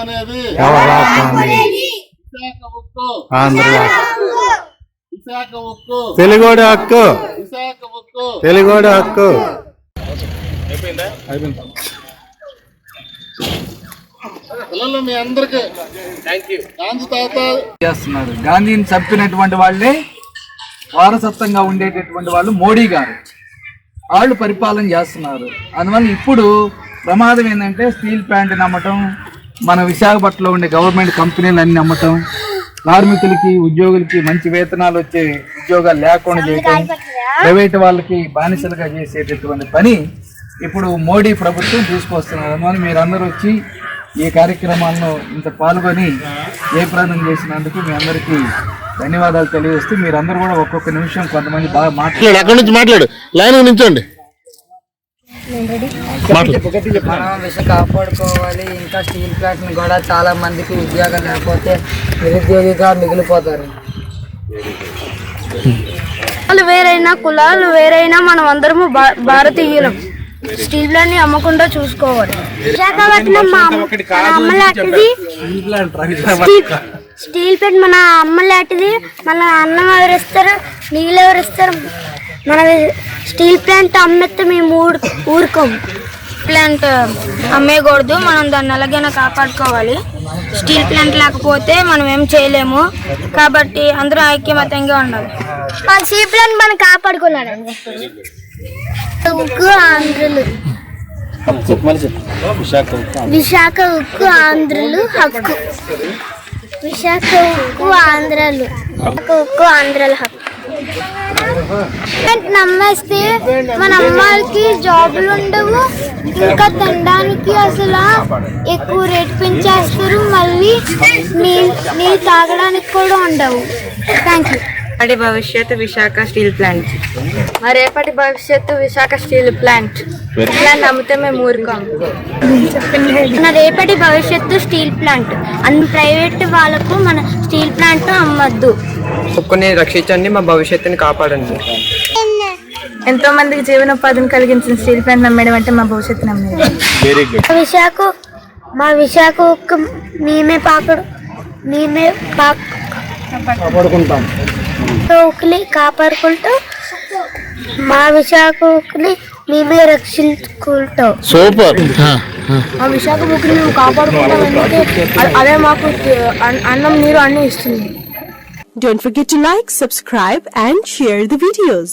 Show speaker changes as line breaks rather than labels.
అనేది విశాఖ
హక్కు
విశాఖ
హక్కు
పిల్లలు మీ అందరికి గాంధీ తాత
చేస్తున్నారు. గాంధీని చంపినటువంటి వాళ్ళే వారసత్వంగా ఉండేటటువంటి వాళ్ళు మోడీ గారు. వాళ్ళు పరిపాలన చేస్తున్నారు. అందువల్ల ఇప్పుడు ప్రమాదం ఏంటంటే స్టీల్ ప్లాంట్ నమ్మటం మన విశాఖపట్నంలో ఉండే గవర్నమెంట్ కంపెనీలు అన్ని నమ్మటం కార్మికులకి ఉద్యోగులకి మంచి వేతనాలు వచ్చే ఉద్యోగాలు లేకుండా చేయటం ప్రైవేట్ వాళ్ళకి బానిసలుగా చేసేటటువంటి పని ఇప్పుడు మోడీ ప్రభుత్వం తీసుకొస్తున్నారు. అందువల్ల మీరందరూ వచ్చి ఈ కార్యక్రమాల్లో ఇంత పాల్గొని జయప్రదం చేసినందుకు మీ అందరికీ ధన్యవాదాలు తెలియజేస్తూ మీరందరూ కూడా ఒక్కొక్క నిమిషం కొంతమంది బాగా
మాట్లాడు అక్కడి నుంచి మాట్లాడు? లైన్ నించోండి.
మనం విష కాపాడుకోవాలి. ఇంకా స్టీల్ ప్లాంట్ కూడా చాలా మందికి ఉద్యోగం లేకపోతే నిరుద్యోగిగా మిగిలిపోతారు.
కులాలు వేరైనా కులాలు వేరైనా మనం అందరము భారతీయులం. స్టీల్ ప్లాంట్ని అమ్మకుండా చూసుకోవాలి. విశాఖపట్నం మా అమ్మ- మన అమ్మ లాంటిది స్టీల్- ప్లాంట్ మన అమ్మ లాంటిది మన అన్నం ఎవరిస్తారు నీళ్ళు ఎవరిస్తారు మన స్టీల్ ప్లాంట్ అమ్మేస్తే మేము ఊరు ఊరుకోం. ప్లాంట్ అమ్మేయకూడదు మనం దాన్ని ఎలాగైనా కాపాడుకోవాలి. స్టీల్ ప్లాంట్ లేకపోతే మనం ఏం చేయలేము. కాబట్టి అందరూ ఐక్యమత్యంగా ఉండాలి. మన స్టీల్ ప్లాంట్ మనం కాపాడుకున్నాడండి ఉక్కు ఆంధ్రులు. విశాఖ ఉక్కు ఆంధ్రులు హక్కు. విశాఖ ఉక్కు ఆంధ్రలు. ఉక్కు ఆంధ్రల హక్కు నమ్మేస్తే మన అమ్మాయిలకి జాబులు ఉండవు. ఇంకా తినడానికి అసలు ఎక్కువ రేట్ పెంచేస్తారు. మళ్ళీ నీళ్ళు నీళ్ళు తాగడానికి కూడా ఉండవు. థ్యాంక్ యూ
రేపటి భవిష్యత్తు విశాఖ స్టీల్ ప్లాంట్. మా రేపటి భవిష్యత్తు విశాఖ స్టీల్ ప్లాంట్. మేము ఊరుకోం.
మన రేపటి భవిష్యత్తు స్టీల్ ప్లాంట్. అన్ని ప్రైవేట్ వాళ్ళకు మన స్టీల్ ప్లాంట్ అమ్మద్దు.
ఉక్కుని రక్షించండి మా భవిష్యత్తుని కాపాడండి.
ఎంతో మందికి జీవనోపాధిని కలిగించిన స్టీల్ ప్లాంట్ నమ్మేయడం అంటే మా భవిష్యత్తు నమ్మేయడం
మా విశాఖ మా విశాఖ మేమే పాకడు మేమే ఉక్కుని కాపాడుకుంటూ. మా విశాఖ ఉక్కుని మేమే రక్షించుకుంటాం.
సూపర్.
మా విశాఖ ఉక్కుని మేము కాపాడుకుంటాం ఎందుకంటే అదే మాకు అన్నం నీరు అన్ని ఇస్తుంది.
Don't forget to like, subscribe and share the videos.